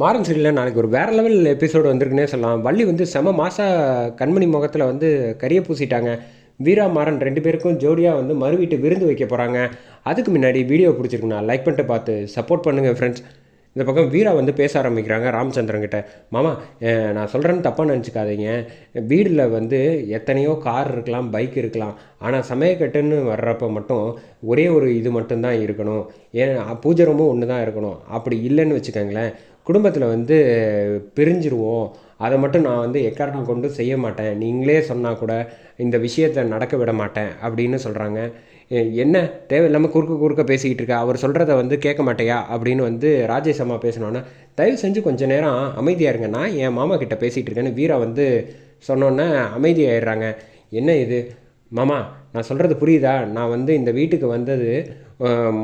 மாறன் சீரியலில். நாளைக்கு ஒரு வேறு லெவல் எபிசோடு வந்திருக்குன்னே சொல்லலாம். வள்ளி வந்து செம மாசா கண்மணி முகத்தில் வந்து கரிய பூசிட்டாங்க. வீரா மாறன் ரெண்டு பேருக்கும் ஜோடியாக வந்து மறு வீட்டு விருந்து வைக்க போகிறாங்க அதுக்கு முன்னாடி வீடியோ பிடிச்சிருக்குண்ணா. லைக் பண்ணிட்டு பார்த்து சப்போர்ட் பண்ணுங்கள் ஃப்ரெண்ட்ஸ் இந்த பக்கம் வீரா வந்து பேச ஆரம்பிக்கிறாங்க ராமச்சந்திரன் கிட்ட. மாமா நான் சொல்கிறேன்னு தப்பாக நினச்சிக்காதீங்க. வீடில் வந்து எத்தனையோ கார் இருக்கலாம் பைக் இருக்கலாம். ஆனால் சமயக்கட்டுன்னு வர்றப்ப மட்டும் ஒரே ஒரு இது மட்டும்தான் இருக்கணும். ஏன் பூஜை ரூமும் ஒன்று தான் இருக்கணும். அப்படி இல்லைன்னு வச்சுக்கோங்களேன். குடும்பத்தில் வந்து பிரிஞ்சிருவோம். அதை மட்டும் நான் வந்து எக்காரணம் கொண்டு செய்ய மாட்டேன். நீங்களே சொன்னால் கூட இந்த விஷயத்தை நடக்க விட மாட்டேன் அப்படின்னு சொல்கிறாங்க என்ன? தேவையில்லாமல் குறுக்க குறுக்க பேசிக்கிட்டு இருக்கா. அவர் சொல்கிறத வந்து கேட்க மாட்டேயா? அப்படின்னு வந்து ராஜேஷ் அம்மா பேசினோன்னே தயவு செஞ்சு கொஞ்சம் நேரம் அமைதியாக இருங்க. நான் என் மாமா கிட்டே பேசிகிட்டு இருக்கேன்னு வீரா வந்து சொன்னோன்னே அமைதியாயிடுறாங்க. என்ன இது? மாமா நான் சொல்கிறது புரியுதா? நான் வந்து இந்த வீட்டுக்கு வந்தது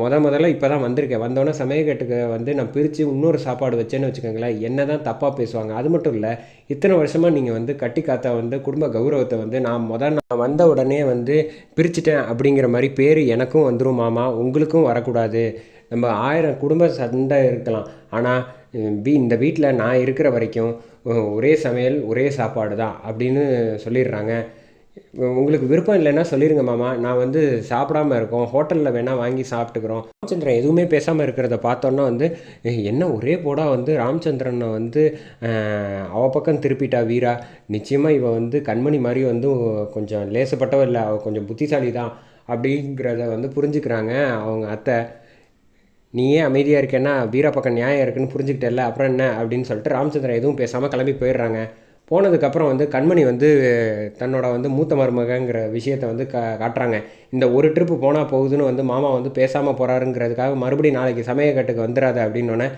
முத முதல்ல இப்போ தான் வந்திருக்கேன் வந்தோடனே சமயக்கட்டுக்கு வந்து நான் பிரித்து இன்னொரு சாப்பாடு வச்சேன்னு வச்சுக்கோங்களேன். என்ன தான் தப்பாக பேசுவாங்க அது மட்டும் இல்லை இத்தனை வருஷமாக நீங்கள் வந்து கட்டி காத்த வந்து குடும்ப கௌரவத்தை வந்து நான் முத நான் வந்த உடனே வந்து பிரிச்சிட்டேன் அப்படிங்கிற மாதிரி பேர் எனக்கும் வந்துடும் மாமா. உங்களுக்கும் வரக்கூடாது. நம்ம ஆயிரம் குடும்ப சண்டை இருக்கலாம். ஆனால் வீ இந்த வீட்டில் நான் இருக்கிற வரைக்கும் ஒரே சமையல் ஒரே சாப்பாடு தான் அப்படின்னு சொல்லிடுறாங்க. உங்களுக்கு விருப்பம் இல்லைன்னா சொல்லிடுங்க மாமா. நான் வந்து சாப்பிடாம இருக்கோம். ஹோட்டலில் வேணால் வாங்கி சாப்பிட்டுக்கிறோம். ராமச்சந்திரன் எதுவுமே பேசாமல் இருக்கிறத பார்த்தோன்னா வந்து என்ன ஒரே போடா வந்து ராமச்சந்திரனை வந்து அவ பக்கம் திருப்பிட்டா வீரா? நிச்சயமாக இவ வந்து கண்மணி மாதிரி வந்து கொஞ்சம் லேசப்பட்டவ இல்லை. அவள் கொஞ்சம் புத்திசாலி தான் அப்படிங்கிறத வந்து புரிஞ்சுக்கிறாங்க அவங்க அத்தை. நீ ஏன் அமைதியாக இருக்கேன்னா வீரா பக்கம் நியாயம் இருக்குன்னு புரிஞ்சுக்கிட்டல அப்புறம் என்ன? அப்படின்னு சொல்லிட்டு ராமச்சந்திரன் எதுவும் பேசாமல் கிளம்பி போயிடுறாங்க. போனதுக்கப்புறம் வந்து கண்மணி வந்து தன்னோட வந்து மூத்த மருமகங்கிற விஷயத்தை வந்து கா காட்டுறாங்க. இந்த ஒரு ட்ரிப்பு போனால் போகுதுன்னு வந்து மாமா வந்து பேசாமல் போகிறாருங்கிறதுக்காக மறுபடியும் நாளைக்கு சமயக்கட்டுக்கு வந்துடாத அப்படின்னோடனே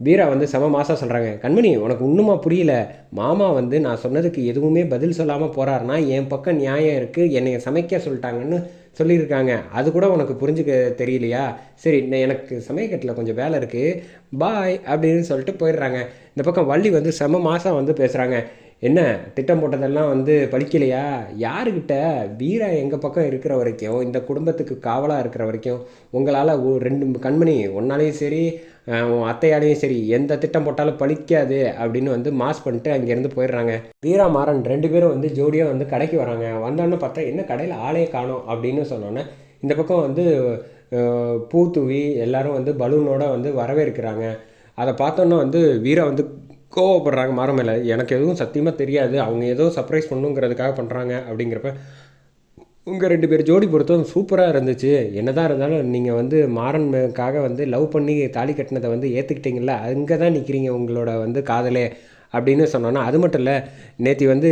வீரா வந்து செம மாசம் சொல்கிறாங்க கண்மணி உனக்கு இன்னுமா புரியல? மாமா வந்து நான் சொன்னதுக்கு எதுவுமே பதில் சொல்லாமல் போகிறாருன்னா என் பக்கம் நியாயம் இருக்குது என்னை சமைக்க சொல்லிட்டாங்கன்னு சொல்லியிருக்காங்க. அது கூட உனக்கு புரிஞ்சுக்க தெரியலையா? சரி நான் எனக்கு சமயக்கட்டில் கொஞ்சம் வேலை இருக்குது பாய் அப்படின்னு சொல்லிட்டு போயிடுறாங்க. இந்த பக்கம் வள்ளி வந்து செம மாதம் வந்து பேசுகிறாங்க என்ன திட்டம் போட்டதெல்லாம் வந்து பலிக்கலையா யாருக்கிட்ட வீரா எங்கள் பக்கம் இருக்கிற வரைக்கும் இந்த குடும்பத்துக்கு காவலாக இருக்கிற வரைக்கும் உங்களால் ரெண்டு கண்மணி ஒன்னாலையும் சரி உன் அத்தையாலையும் சரி எந்த திட்டம் போட்டாலும் பலிக்காது அப்படின்னு வந்து மாஸ் பண்ணிட்டு அங்கேருந்து போயிடுறாங்க. வீரா மாறன் ரெண்டு பேரும் வந்து ஜோடியாக வந்து கடைக்கு வராங்க. வந்தோன்னே பார்த்தா என்ன கடையில் ஆளே காணும் அப்படின்னு சொன்னோன்னே இந்த பக்கம் வந்து பூ தூவி எல்லாரும் வந்து பலூனோட வந்து வரவேற்கிறாங்க. அதை பார்த்தோன்னே வந்து வீரா வந்து கோவப்படுறாங்க மாற மேலே. எனக்கு எதுவும் சத்தியமாக தெரியாது. அவங்க ஏதோ சர்ப்ரைஸ் பண்ணுங்கிறதுக்காக பண்ணுறாங்க அப்படிங்கிறப்ப உங்கள் ரெண்டு பேர் ஜோடி பொறுத்தவரை சூப்பராக இருந்துச்சு. என்னதான் இருந்தாலும் நீங்கள் வந்து மாறனுக்காக வந்து லவ் பண்ணி தாலி கட்டினதை வந்து ஏற்றுக்கிட்டீங்களா அங்கே தான் நிற்கிறீங்க உங்களோட வந்து காதலே. அப்படின்னு சொன்னோன்னா அது மட்டும் இல்லை நேற்று வந்து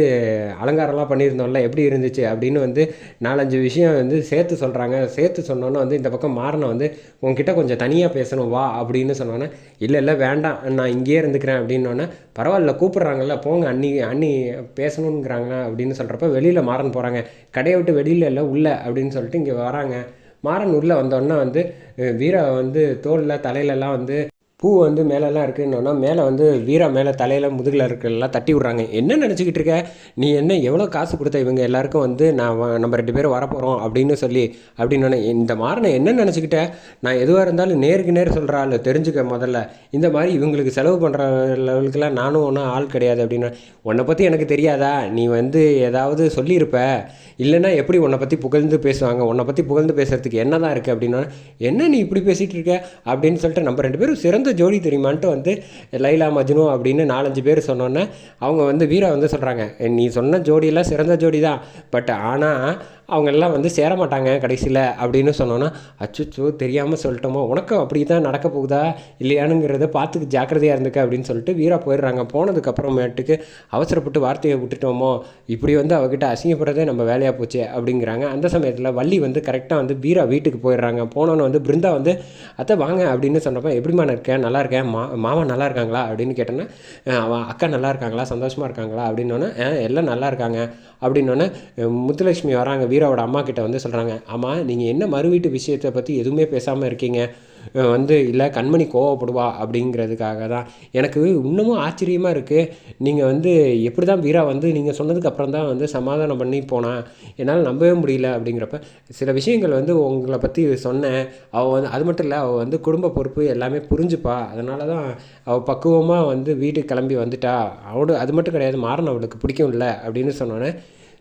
அலங்காரம்லாம் பண்ணியிருந்தோம்ல எப்படி இருந்துச்சு அப்படின்னு வந்து நாலஞ்சு விஷயம் வந்து சேர்த்து சொல்கிறாங்க சேர்த்து சொன்னோன்னே வந்து இந்த பக்கம் மாறனை வந்து உங்ககிட்ட கொஞ்சம் தனியாக பேசணும் வா அப்படின்னு சொன்னோன்னே இல்லை இல்லை வேண்டாம் நான் இங்கேயே இருந்துக்கிறேன் அப்படின்னோன்னே பரவாயில்ல கூப்பிட்றாங்கல்ல போங்க அண்ணி அண்ணி பேசணுங்கிறாங்க அப்படின்னு சொல்கிறப்ப வெளியில் மாறன் போகிறாங்க கடையை விட்டு வெளியில் இல்லை உள்ள அப்படின்னு சொல்லிட்டு இங்கே வராங்க. மாறன் உள்ளே வந்தோடனே வந்து வீர வீரா வந்து தோளில் தலையிலலாம் வந்து பூ வந்து மேலெல்லாம் இருக்குன்னொன்னா மேலே வந்து வீரா மேலே தலையில் முதுகில் இருக்கிறலாம் தட்டி விட்றாங்க. என்ன நினச்சிக்கிட்டு இருக்க? நீ என்ன எவ்வளோ காசு கொடுத்த? இவங்க எல்லாருக்கும் வந்து நான் வ- நம்ம ரெண்டு பேரும் வரப்போகிறோம் அப்படின்னு சொல்லி அப்படின்னு இந்த மாறனை என்ன நினச்சிக்கிட்ட? நான் எதுவாக இருந்தாலும் நேருக்கு நேர் சொல்கிற ஆள் தெரிஞ்சுக்க முதல்ல. இந்த மாதிரி இவங்களுக்கு செலவு பண்ணுற லெவலுக்குலாம் நானும் ஒன்றும் ஆள் கிடையாது அப்படின்னு. உன்னை பற்றி எனக்கு தெரியாதா? நீ வந்து ஏதாவது சொல்லியிருப்ப. இல்லைன்னா எப்படி உன்னை பற்றி புகழ்ந்து பேசுவாங்க? உன்னை பற்றி புகழ்ந்து பேசுகிறதுக்கு என்ன தான் இருக்குது அப்படின்னா என்ன நீ இப்படி பேசிகிட்டு இருக்க? அப்படின்னு சொல்லிட்டு நம்ம ரெண்டு பேரும் சிறந்த ஜோடி தெரியுமான்ட்டு வந்து லைலா மஜ்னு அப்படின்னு நாலஞ்சு பேர் சொன்னோன்னே அவங்க வந்து வீரா வந்து சொல்கிறாங்க நீ சொன்ன ஜோடியெல்லாம் சிறந்த ஜோடி தான் பட் ஆனால் அவங்க எல்லாம் வந்து சேர மாட்டாங்க கடைசியில் அப்படின்னு சொன்னோன்னா அச்சுச்சோ தெரியாமல் சொல்லிட்டோமோ உனக்கும் அப்படி தான் நடக்க போகுதா? இல்லையானுங்கிறத பார்த்து ஜாக்கிரதையாக இருந்துக்க அப்படின்னு சொல்லிட்டு வீரா போயிடுறாங்க. போனதுக்கப்புறமேட்டுக்கு அவசரப்பட்டு வார்த்தையை விட்டுட்டோமோ இப்படி வந்து அவகிட்ட அசிங்கப்படுறதே நம்ம வேலையாக போச்சு அப்படிங்கிறாங்க. அந்த சமயத்தில் வள்ளி வந்து கரெக்டாக வந்து வீரா வீட்டுக்கு போயிடுறாங்க. போனோன்னு வந்து பிருந்தா வந்து அத்தை வாங்க அப்படின்னு சொன்னப்போ எப்படிம்மா இருக்கேன்? நல்லா இருக்கேன். மா மாமா நல்லா இருக்காங்களா? அப்படின்னு கேட்டோன்னா அவன் அக்கா நல்லா இருக்காங்களா? சந்தோஷமாக இருக்காங்களா? அப்படின்னோன்னே எல்லாம் நல்லா இருக்காங்க. அப்படின்னோன்னே முத்துலட்சுமி வராங்க வீராவோட அம்மா கிட்ட வந்து சொல்கிறாங்க ஆமாம் நீங்கள் என்ன மறு வீட்டு விஷயத்தை பற்றி எதுவுமே பேசாமல் இருக்கீங்க? வந்து இல்லை கண்மணி கோவப்படுவா? அப்படிங்கிறதுக்காக தான். எனக்கு இன்னமும் ஆச்சரியமாக இருக்குது நீங்கள் வந்து எப்படி தான் வீரா வந்து நீங்கள் சொன்னதுக்கு அப்புறம் தான் வந்து சமாதானம் பண்ணி போனால் என்னால் நம்பவே முடியல அப்படிங்கிறப்ப சில விஷயங்கள் வந்து உங்களை பற்றி சொன்னேன். அவள் வந்து அது மட்டும் இல்லை அவள் வந்து குடும்ப பொறுப்பு எல்லாமே புரிஞ்சுப்பா. அதனால தான் அவள் பக்குவமாக வந்து வீட்டுக்கு கிளம்பி வந்துட்டா. அவடு அது மட்டும் கிடையாது மாறன் அவளுக்கு பிடிக்கும் இல்லை அப்படின்னு சொன்னோன்னே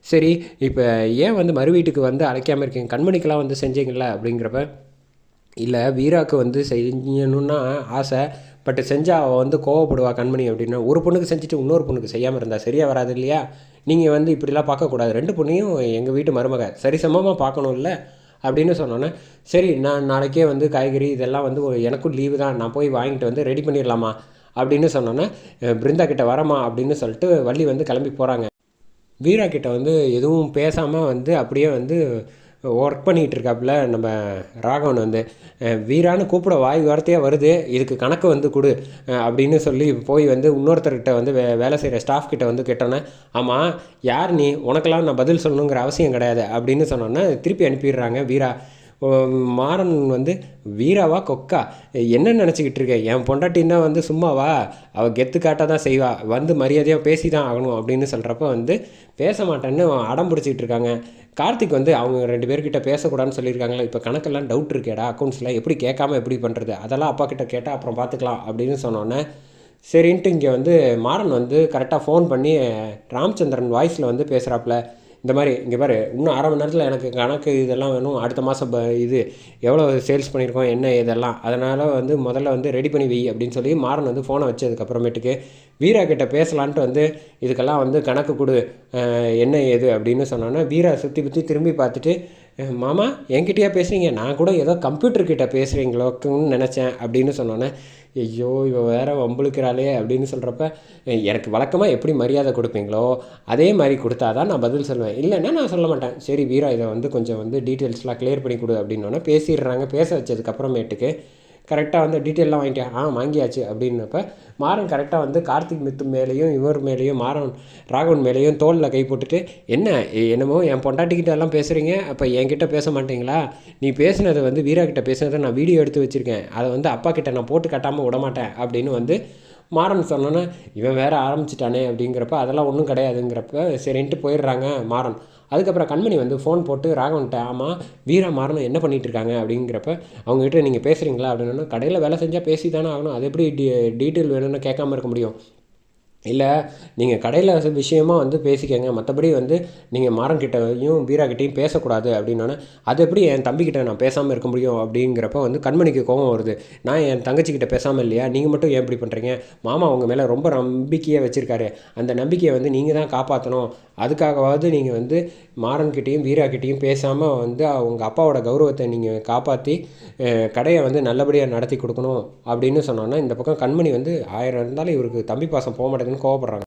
சரி இப்போ ஏன் வந்து மறு வீட்டுக்கு வந்து அழைக்காமல் இருக்கீங்க கண்மணிக்கெல்லாம் வந்து செஞ்சீங்களா அப்படிங்கிறப்ப இல்லை வீராவுக்கு வந்து செய்யணுன்னா ஆசை பட் செஞ்சால் அவள் வந்து கோவப்படுவா கண்மணி அப்படின்னா ஒரு பொண்ணுக்கு செஞ்சுட்டு இன்னொரு பொண்ணுக்கு செய்யாமல் இருந்தால் சரியாக வராது இல்லையா? நீங்கள் வந்து இப்படிலாம் பார்க்கக்கூடாது ரெண்டு பொண்ணையும் எங்கள் வீட்டு மருமக சரிசமமாக பார்க்கணும்ல அப்படின்னு சொன்னோன்னே சரி நான் நாளைக்கே வந்து காய்கறி இதெல்லாம் வந்து எனக்கும் லீவு தான் நான் போய் வாங்கிட்டு வந்து ரெடி பண்ணிடலாமா அப்படின்னு சொன்னோன்னே பிருந்தா கிட்ட வரமா அப்படின்னு சொல்லிட்டு வள்ளி வந்து கிளம்பி போகிறாங்க வீரா கிட்ட வந்து எதுவும் பேசாமல் வந்து அப்படியே வந்து ஒர்க் பண்ணிகிட்டு இருக்காப்புல நம்ம ராகவன் வந்து. வீரான்னு கூப்பிட வாய் வார்த்தையாக வருது. இதுக்கு கணக்கு வந்து கொடு. அப்படின்னு சொல்லி போய் வந்து இன்னொருத்தர்கிட்ட வந்து வே வேலை செய்கிற ஸ்டாஃப் கிட்ட வந்து கேட்டோன்னே ஆமாம் யார் நீ? உனக்கெல்லாம் நான் பதில் சொல்லணுங்கிற அவசியம் கிடையாது. அப்படின்னு சொன்னோன்னே திருப்பி அனுப்பிடுறாங்க வீரா. மாறன் வந்து வீராவா கொக்கா? என்ன நினச்சிக்கிட்டு இருக்க? என் பொண்டாட்டின்னா வந்து சும்மாவா? அவள் கெத்து காட்டாக தான் செய்வா. வந்து மரியாதையாக பேசி தான் ஆகணும் அப்படின்னு சொல்கிறப்ப வந்து பேச மாட்டேன்னு அடம் பிடிச்சிக்கிட்டு இருக்காங்க. கார்த்திக் வந்து அவங்க ரெண்டு பேர்கிட்ட பேசக்கூடாதுன்னு சொல்லியிருக்காங்களே இப்போ கணக்கெல்லாம் டவுட் இருக்கேடா. அக்கௌண்ட்ஸில் எப்படி கேட்காம எப்படி பண்ணுறது அதெல்லாம் அப்பா கிட்ட கேட்டால் அப்புறம் பார்த்துக்கலாம் அப்படின்னு சொன்னோன்னே சரின்ட்டு இங்கே வந்து மாறன் வந்து கரெக்டாக ஃபோன் பண்ணி ராமச்சந்திரன் வாய்ஸில் வந்து பேசுகிறாப்புல இந்த மாதிரி இங்கே பாரு இன்னும் அரை மணி நேரத்தில் எனக்கு கணக்கு இதெல்லாம் வேணும். அடுத்த மாதம் இது எவ்வளோ சேல்ஸ் பண்ணியிருக்கோம் என்ன இதெல்லாம். அதனால் வந்து முதல்ல வந்து ரெடி பண்ணி வை அப்படின்னு சொல்லி மாறன் வந்து ஃபோனை வச்சதுக்கப்புறமேட்டுக்கு வீரா கிட்ட பேசலான்ட்டு வந்து இதுக்கெல்லாம் வந்து கணக்கு கொடு என்ன ஏது அப்படின்னு சொன்னோன்னா வீரா சுற்றி பற்றி திரும்பி பார்த்துட்டு மாமா என்கிட்டயா பேசுகிறீங்க நான் கூட ஏதோ கம்ப்யூட்டர்கிட்ட பேசுகிறீங்களோக்குன்னு நினச்சேன் அப்படின்னு சொன்னோன்னே ஐயோ இவ வேற வம்புழுக்கிறாளே அப்படின்னு சொல்கிறப்ப எனக்கு வழக்கமாக எப்படி மரியாதை கொடுப்பீங்களோ அதே மாதிரி கொடுத்தா தான் நான் பதில் சொல்லுவேன். இல்லைன்னா நான் சொல்ல மாட்டேன். சரி வீரா இதை வந்து கொஞ்சம் வந்து டீட்டெயில்ஸ்லாம் கிளியர் பண்ணி கொடு அப்படின்னோன்னே பேசிடுறாங்க. பேச வச்சதுக்கப்புறமேட்டுக்கு கரெக்டாக வந்து டீட்டெயிலாம் வாங்கிட்டேன். ஆ வாங்கியாச்சு அப்படின்னப்ப மாறன் கரெக்டாக வந்து கார்த்திக் மித்து மேலேயும் இவர் மேலேயும் மாறன் ராகவன் மேலேயும் தோளில் கை போட்டுட்டு என்ன என்னமோ என் பொண்டாட்டிக்கிட்ட எல்லாம் பேசுகிறீங்க அப்போ என்கிட்ட பேச மாட்டீங்களா? நீ பேசுனதை வந்து வீரா கிட்ட பேசுனதை நான் வீடியோ எடுத்து வச்சுருக்கேன். அதை வந்து அப்பா கிட்ட நான் போட்டு கட்டாமல் விட மாட்டேன் அப்படின்னு வந்து மாறன் சொன்னோன்னே இவன் வேற ஆரம்பிச்சிட்டானே அப்படிங்கிறப்ப அதெல்லாம் ஒன்றும் கிடையாதுங்கிறப்ப சரின்ட்டு போயிடுறாங்க மாறன். அதுக்கப்புறம் கண்மணி வந்து ஃபோன் போட்டு ராகவன்ட்ட ஆமாம் வீரா மாறனும் என்ன பண்ணிகிட்டு இருக்காங்க? அப்படிங்கிறப்ப அவங்ககிட்ட நீங்கள் பேசுகிறீங்களா அப்படின்னா கடையில் வேலை செஞ்சால் பேசி தானே ஆகணும். அது எப்படி டீ டீட்டெயில் வேணும்னு கேட்காம இருக்க முடியும்? இல்லை நீங்கள் கடையில் விஷயமா வந்து பேசிக்கங்க. மற்றபடி வந்து நீங்கள் மாறன்கிட்டயும் வீராகிட்டையும் பேசக்கூடாது அப்படின்னோடனே அது எப்படி என் தம்பிக்கிட்ட நான் பேசாமல் இருக்க முடியும் அப்படிங்கிறப்ப வந்து கண்மணிக்கு கோபம் வருது. நான் என் தங்கச்சிக்கிட்ட பேசாமல் இல்லையா? நீங்கள் மட்டும் ஏன் இப்படி பண்ணுறீங்க மாமா அவங்க மேலே ரொம்ப நம்பிக்கையை வச்சுருக்காரு. அந்த நம்பிக்கையை வந்து நீங்கள் தான் காப்பாற்றணும் அதுக்காகவாவது நீங்கள் வந்து மாறன்கிட்டேயும் வீராகிட்டையும் பேசாமல் வந்து அவங்க அப்பாவோட கௌரவத்தை நீங்கள் காப்பாற்றி கடையை வந்து நல்லபடியாக நடத்தி கொடுக்கணும் அப்படின்னு சொன்னோன்னா இந்த பக்கம் கண்மணி வந்து ஆயிரம் இருந்தாலும் இவருக்கு தம்பி பாசம் போக மாட்டேங்குதுன்னு கோவப்படுறாங்க